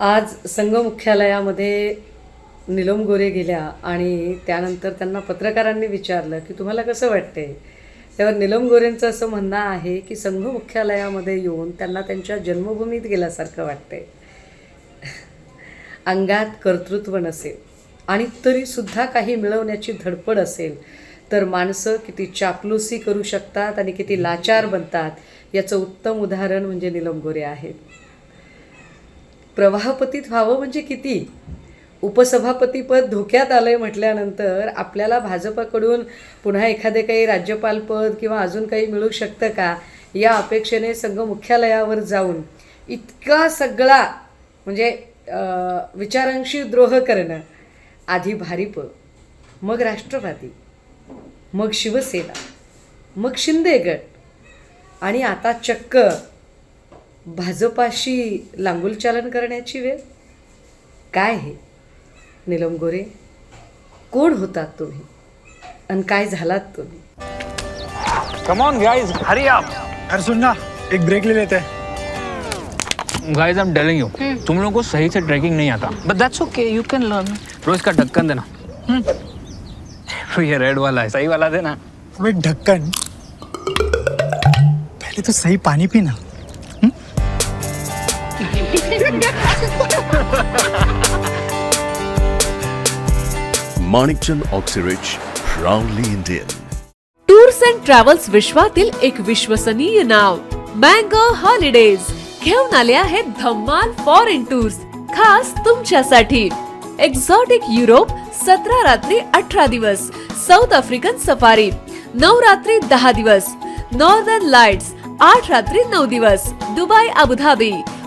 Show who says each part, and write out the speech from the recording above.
Speaker 1: आज संघ मुख्यालयामध्ये निलम गोरे गेल्या आणि त्यानंतर त्यांना पत्रकारांनी विचारलं की तुम्हाला कसं वाटते तेव्हा निलम गोरेंचं असं म्हणणं आहे की संघ मुख्यालयामध्ये येऊन त्यांना त्यांच्या जन्मभूमीत गेल्यासारखं वाटते अंगात कर्तृत्व नसेल आणि तरीसुद्धा काही मिळवण्याची धडपड असेल तर माणसं किती चापलूसी करू शकतात आणि किती लाचार बनतात याचं उत्तम उदाहरण म्हणजे निलम गोरे आहेत. प्रवाहपतीत व्हावं म्हणजे किती? उपसभापतीपद धोक्यात आलं आहे म्हटल्यानंतर आपल्याला भाजपाकडून पुन्हा एखादे काही राज्यपालपद किंवा अजून काही मिळू शकतं का? या अपेक्षेने संघ मुख्यालयावर जाऊन इतका सगळा म्हणजे विचारांशी द्रोह करणं आधी भारिप मग राष्ट्रवादी मग शिवसेना मग शिंदे गट आणि आता चक्क भाजपाशी लांगुलचालन करण्याची वेळ? काय हे? निलम गोरे कोण होतात तुम्ही? आणि काय झालात तुम्ही?
Speaker 2: Come on guys hurry up
Speaker 3: अरे सुन ना एक ब्रेक ले लेते. हैं
Speaker 2: guys I am telling you तुम लोगों को सही से ट्रैकिंग नहीं आता.
Speaker 4: But that's okay, you can learn.
Speaker 2: रोज का ढक्कन देना. तो ये रेड वाला है. सही वाला देना.
Speaker 3: ढक्कन पहले तो सही पानी पीना.
Speaker 5: Manikchand Oxyrich proudly Indian
Speaker 6: tours and travels विश्वातील एक विश्वसनीय नाव मँगो हॉलिडेज घेऊन आले आहेत धम्माल फॉरेन टूर्स खास तुमच्यासाठी एक्झॉटिक युरोप सतरा रात्री अठरा दिवस साऊथ आफ्रिकन सफारी नऊ रात्री दहा दिवस नॉर्दर्न लाइट्स आठ रात्री नऊ दिवस दुबई अबुधाबी